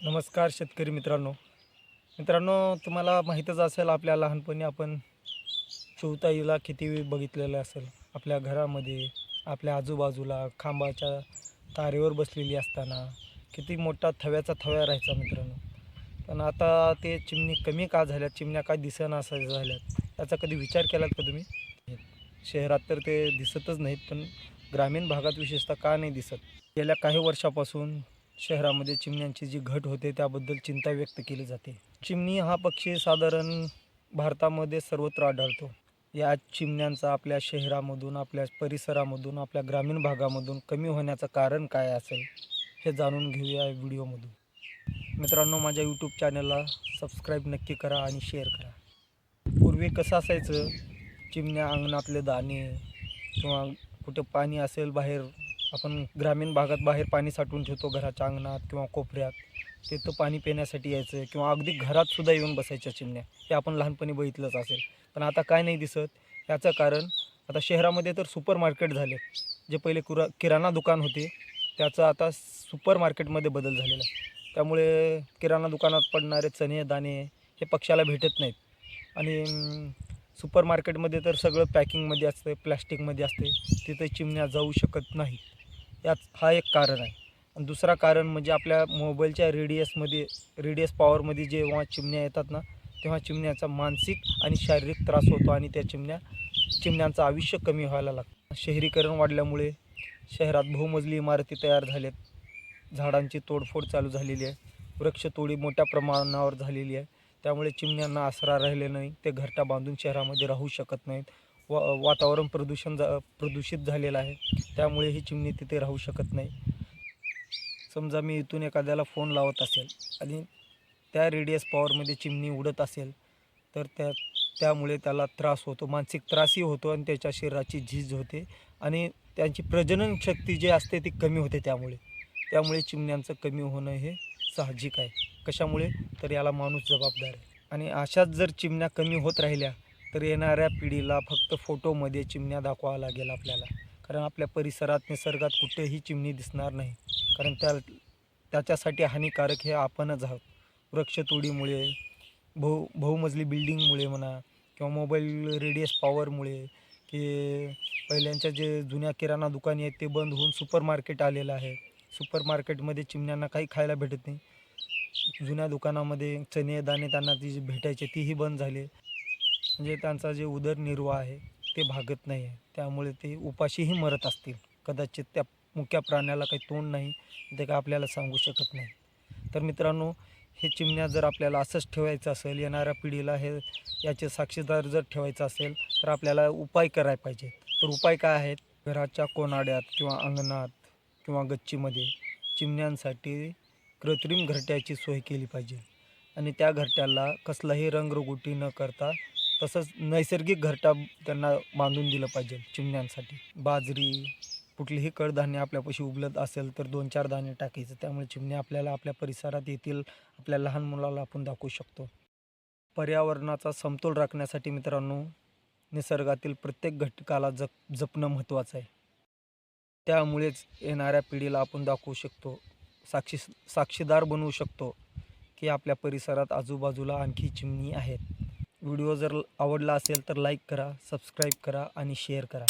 नमस्कार शेतकरी मित्रांनो. मित्रांनो तुम्हाला माहीतच असेल आपल्या लहानपणी आपण चौताईला किती वेळ बघितलेलं असेल. आपल्या घरामध्ये आपल्या आजूबाजूला खांबाच्या तारेवर बसलेली असताना किती मोठा थव्याचा थव्या राहायचा मित्रांनो. पण आता ते चिमणी कमी का झाल्यात चिमण्या काय दिसेना असं झाल्यात याचा कधी विचार केलात का तुम्ही? शहरात तर ते दिसतच नाहीत पण ग्रामीण भागात विशेषतः का नाही दिसत? गेल्या काही वर्षापासून शहरामध्ये चिमण्यांची जी घट होते त्याबद्दल चिंता व्यक्त केली जाते. चिमणी हा पक्षी साधारण भारतामध्ये सर्वत्र आढळतो. या चिमण्यांचा आपल्या शहरामधून आपल्या परिसरामधून आपल्या ग्रामीण भागामधून कमी होण्याचं कारण काय असेल हे जाणून घेऊया व्हिडिओमधून. मित्रांनो माझ्या यूट्यूब चॅनलला सबस्क्राईब नक्की करा आणि शेअर करा. पूर्वी कसं असायचं चिमण्या अंगणातले दाणे किंवा कुठे पाणी असेल बाहेर आपण ग्रामीण भागात बाहेर पाणी साठवून ठेवतो घराच्या अंगणात किंवा कोपऱ्यात. तिथं पाणी पिण्यासाठी यायचं किंवा अगदी घरातसुद्धा येऊन बसायच्या चिमण्या. हे आपण लहानपणी बघितलंच असेल. पण आता काय नाही दिसत. याचं कारण आता शहरामध्ये तर सुपर मार्केट झाले. जे पहिले कुरा किराणा दुकान होते त्याचं आता सुपर मार्केटमध्ये बदल झालेला आहे. त्यामुळे किराणा दुकानात पडणारे चणे दाणे हे पक्षाला भेटत नाहीत. आणि सुपर मार्केटमध्ये तर सगळं पॅकिंगमध्ये असतं प्लॅस्टिकमध्ये असते. तिथे चिमण्या जाऊ शकत नाहीत. याच हा एक कारण आहे. आणि दुसरा कारण म्हणजे आपल्या मोबाईलच्या रेडियसमध्ये रेडियस पॉवरमध्ये जेव्हा चिमण्या येतात ना तेव्हा चिमण्याचा मानसिक आणि शारीरिक त्रास होतो आणि त्या चिमण्या चिमण्यांचं आयुष्य कमी व्हायला लागतं. शहरीकरण वाढल्यामुळे शहरात बहुमजली इमारती तयार झाल्यात. झाडांची तोडफोड चालू झालेली आहे. वृक्षतोडी मोठ्या प्रमाणावर झालेली आहे. त्यामुळे चिमण्यांना आसरा राहिले नाही. ते घरटा बांधून शहरामध्ये राहू शकत नाहीत. वा वातावरण प्रदूषण जा प्रदूषित झालेलं आहे. त्यामुळे ही चिमणी तिथे राहू शकत नाही. समजा मी इथून एखाद्याला फोन लावत असेल आणि त्या रेडियस पॉवरमध्ये चिमणी उडत असेल तर त्या त्यामुळे त्याला त्रास होतो. मानसिक त्रासही होतो आणि त्याच्या शरीराची झीज होते आणि त्यांची प्रजनन शक्ती जी असते ती कमी होते त्यामुळे. त्यामुळे चिमण्यांचं कमी होणं हे साहजिक आहे. कशामुळे? तर याला माणूस जबाबदार आहे. आणि अशाच जर चिमण्या कमी होत राहिल्या तर येणाऱ्या पिढीला फक्त फोटोमध्ये चिमण्या दाखवावं लागेल आपल्याला. कारण आपल्या परिसरात निसर्गात कुठेही चिमणी दिसणार नाही. कारण त्या त्याच्यासाठी हानिकारक हे आपणच आहोत. वृक्षतोडीमुळे बहु बहुमजली बिल्डिंगमुळे म्हणा किंवा मोबाईल रेडियस पॉवरमुळे की पहिल्यांच्या जे जुन्या किराणा दुकाने आहेत ते बंद होऊन सुपर मार्केट आलेलं आहे. सुपर मार्केटमध्ये चिमण्यांना काही खायला भेटत नाही. जुन्या दुकानामध्ये चणे दाणे त्यांना ती जी भेटायचे तीही बंद झाले. म्हणजे त्यांचा जे उदरनिर्वाह आहे ते भागत नाही आहे. त्यामुळे ते उपाशीही मरत असतील. कदाचित त्या मुक्या प्राण्याला काही तोंड नाही ते काय आपल्याला सांगू शकत नाही. तर मित्रांनो हे चिमण्या जर आपल्याला असंच ठेवायचं असेल येणाऱ्या पिढीला हे याचे साक्षीदार जर ठेवायचं असेल तर आपल्याला उपाय करायला पाहिजे. तर उपाय काय आहेत? घराच्या कोनाड्यात किंवा अंगणात किंवा गच्चीमध्ये चिमण्यांसाठी कृत्रिम घरट्याची सोय केली पाहिजे. आणि त्या घरट्याला कसलाही रंगरगुटी न करता तसंच नैसर्गिक घरटा त्यांना बांधून दिलं पाहिजे चिमण्यांसाठी. बाजरी कुठलीही कडधान्य आपल्यापाशी उपलब्ध असेल तर दोन चार दाणे टाकायचं. त्यामुळे चिमण्या आपल्याला आपल्या परिसरात येतील आपल्या लहान मुलाला आपण दाखवू शकतो. पर्यावरणाचा समतोल राखण्यासाठी मित्रांनो निसर्गातील प्रत्येक घटकाला जप जपणं महत्त्वाचं आहे. त्यामुळेच येणाऱ्या पिढीला आपण दाखवू शकतो साक्षी साक्षीदार बनवू शकतो की आपल्या परिसरात आजूबाजूला आणखी चिमणी आहेत. व्हिडिओ जर आवडला असेल तर लाईक करा सबस्क्राईब करा आणि शेअर करा.